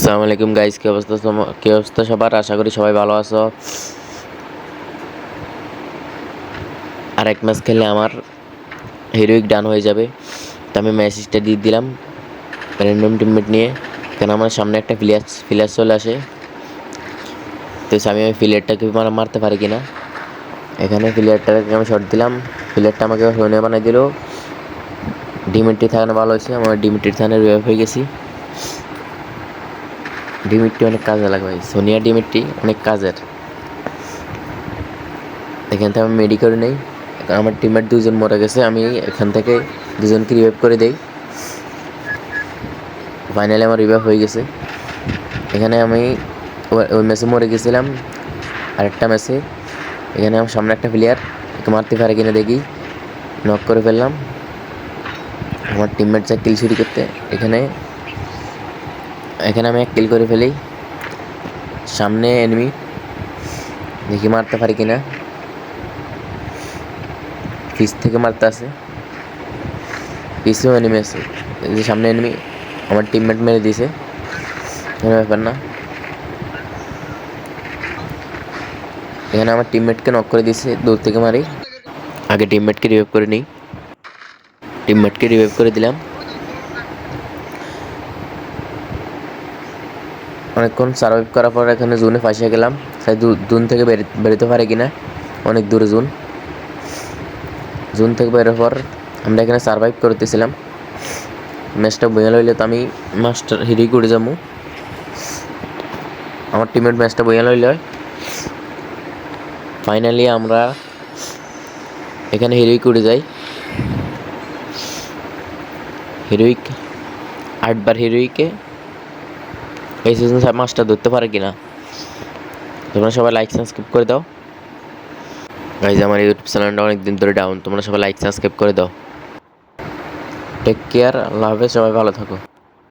আসসালামু আলাইকুম গাইস কী অবস্থা? কী অবস্থা সবার? আশা করি সবাই ভালো আছো। আর এক ম্যাচ খেললে আমার হিরোইক ডান হয়ে যাবে। তো আমি মেসেজটা দিয়ে দিলাম র্যান্ডম টিমমেট নিয়ে। কেন আমার সামনে একটা প্লেয়ার প্লেয়ার চলে আসে। তো আমি ওই প্লেয়ারটাকে মার- মারতে পারি কি না এখানে প্লেয়ারটাকে আমি শট দিলাম। প্লেয়ারটা আমাকে সোনে বানাই দিল। ডিমিট্রি থাকানো ভালো হয়েছে। আমার ডিমিট্রি থানার হয়ে গেছি। ডিমিট্রি অনেক কাজে লাগে ভাই। সোনিয়া ডিমিটটি অনেক কাজের। এখান থেকে আমি মেডিকেল নেই। আমার টিমের দুজন মরে গেছে, আমি এখান থেকে দুজনকে রিভাইভ করে দেই। ফাইনালি আমার রিভাইভ হয়ে গেছে। এখানে আমি ওই- ম্যাচে মরে গেছিলাম। আরেকটা ম্যাচে এখানে আমার সামনে একটা প্লেয়ার মারতে পারে কিনা দেখি। নক করে ফেললাম। আমার টিমমেট যা কিল চুরি করতে। এখানে এখানে আমি এক কিল করে ফেলি। সামনে এনিমি দেখি মারতে পারি কিনা। পিস থেকে মারতে আসে পিসেও এনিমি আছে। যে সামনে এনিমি আমার টিমমেট মেরে দিয়েছে। কোনো ব্যাপার না। এখানে আমার টিমমেটকে নক করে দিয়েছে। দূর থেকে মারি। আগে টিমমেটকে রিভাইভ করে নিই। টিমমেটকে রিভাইভ করে দিলাম। অনেকক্ষণ সার্ভাইভ করার পর এখানে জুনে ফাঁসিয়ে গেলাম। তাই জুন থেকে বের- বেরোতে পারে কিনা? অনেক দূরে জুন জুন থেকে বেরোর পর আমরা এখানে সার্ভাইভ করতেছিলাম। ম্যাচটা বইয়া লইলে তো আমি মাস্টার হিরোই করে যাব। আমার টিমের ম্যাচটা বইয়া লইলে। ফাইনালি আমরা এখানে হিরোই করে যাই। হিরোইক আটবার হিরোইকে এই সিজন মাছটা ধরতে পারে কিনা? তোমরা সবাই লাইক সাবস্ক্রাইব করে দাও। গাইজ আমার ইউটিউব চ্যানেলটা অনেক দিন ধরে ডাউন তোমরা সবাই লাইক সাবস্ক্রাইব করে দাও। টেক কেয়ার আল্লাহ হাফেজ, সবাই ভালো থাকো।